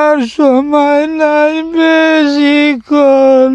আর সময় নাই বেশিক্ষণ।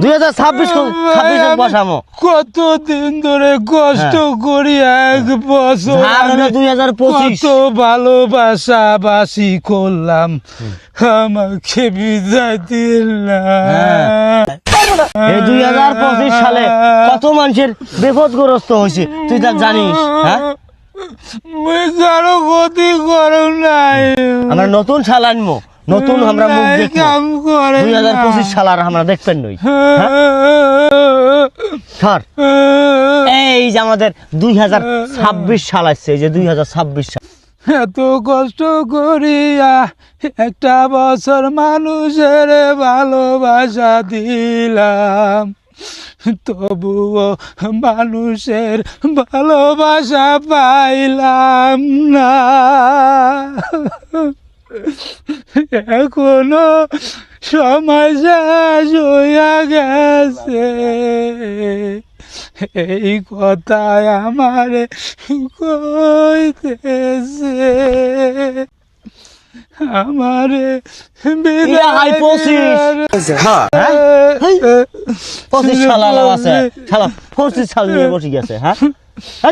দুই হাজার ছাব্বিশ ছাব্বিশ বসামো কতদিন ধরে কষ্ট করি এক বছর ধার হলো আমি 2025 কত ভালোবাসা বাসি করলাম। আমাকে বিদায় দিলাম এই দুই হাজার পঁচিশ সালে কত মানুষের বিপদগ্রস্ত হয়েছে তুই তা জানিস হ্যাঁ? মুই কারও ক্ষতি করো নাই। আমরা নতুন সাল আনব। নতুন আমরা মুখ করে দুই হাজার পঁচিশ সাল আর আমরা দেখবেন নই। সর। এই যে আমাদের দুই হাজার ছাব্বিশ সাল আসছে এই যে দুই হাজার ছাব্বিশ সাল। এত কষ্ট করিয়া একটা বছর মানুষের ভালোবাসা দিলাম। তবুও মানুষের ভালোবাসা পাইলাম না। এখনও সময় শেষ হইয়া গেছে এই কথায় আমারে কইতেছে আমারে হাই পঁচিশ। হ্যাঁ? পঁচিশ সাল আছে। পঁচিশ সাল নিয়ে বসে গেছে হ্যাঁ?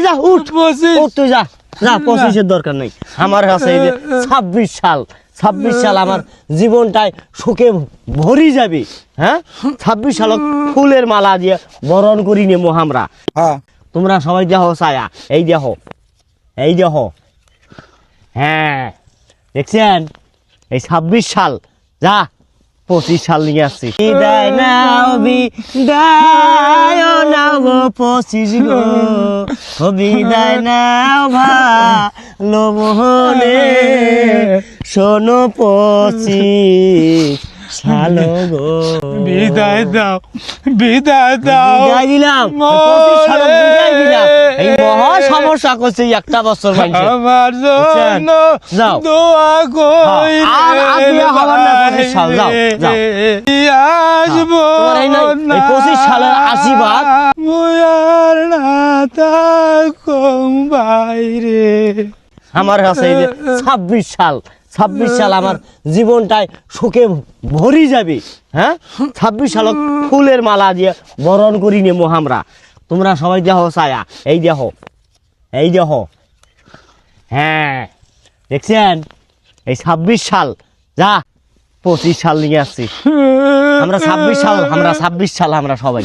যা উঠ। পঁচিশ। উঠ তুই যা। যা পঁচিশের দরকার নেই। আমার কাছে এই যে ছাব্বিশ সাল ছাব্বিশ সাল আমার জীবনটাই সুখে ভরি যাবে হ্যাঁ? ছাব্বিশ সাল ফুলের মালা দিয়ে বরণ করি নেব আমরা। হ্যাঁ। তোমরা সবাই দেখো ছায়া এই দেখো এই দেখো। হ্যাঁ দেখছেন? এই ছাব্বিশ সাল যা। পঁচিশ সাল নিয়ে আসছি। বিদায় নাও বিদায় নাও গো পঁচিশ গো। বিদায় নাও ভালো মোহনে শোনো পঁচিশ। সাল গো বিদায় দাও বিদায় দাও বিদায় দিলাম। বিদায় দিলাম এই মহা সমস্যা করছে একটা বছর আমার জন্য দোয়া কই আর- আর হবার না পঁচিশ সাল, যাও, যাও। আসব এই পঁচিশ সালের আশীর্বাদ। মুই আর না থাকুম বাইরে। আমার কাছে ছাব্বিশ সাল ছাব্বিশ সাল আমার জীবনটাই সুখে ভরি যাবে হ্যাঁ? ছাব্বিশ সাল ফুলের মালা দিয়ে বরণ করি নেব আমরা তোমরা সবাই দেখো ছায়া, এই দেখো এই দেখো। হ্যাঁ দেখছেন? এই ছাব্বিশ সাল, যা, পঁচিশ সাল নিয়ে আসছি। আমরা ছাব্বিশ সাল, আমরা ছাব্বিশ সাল, আমরা সবাই।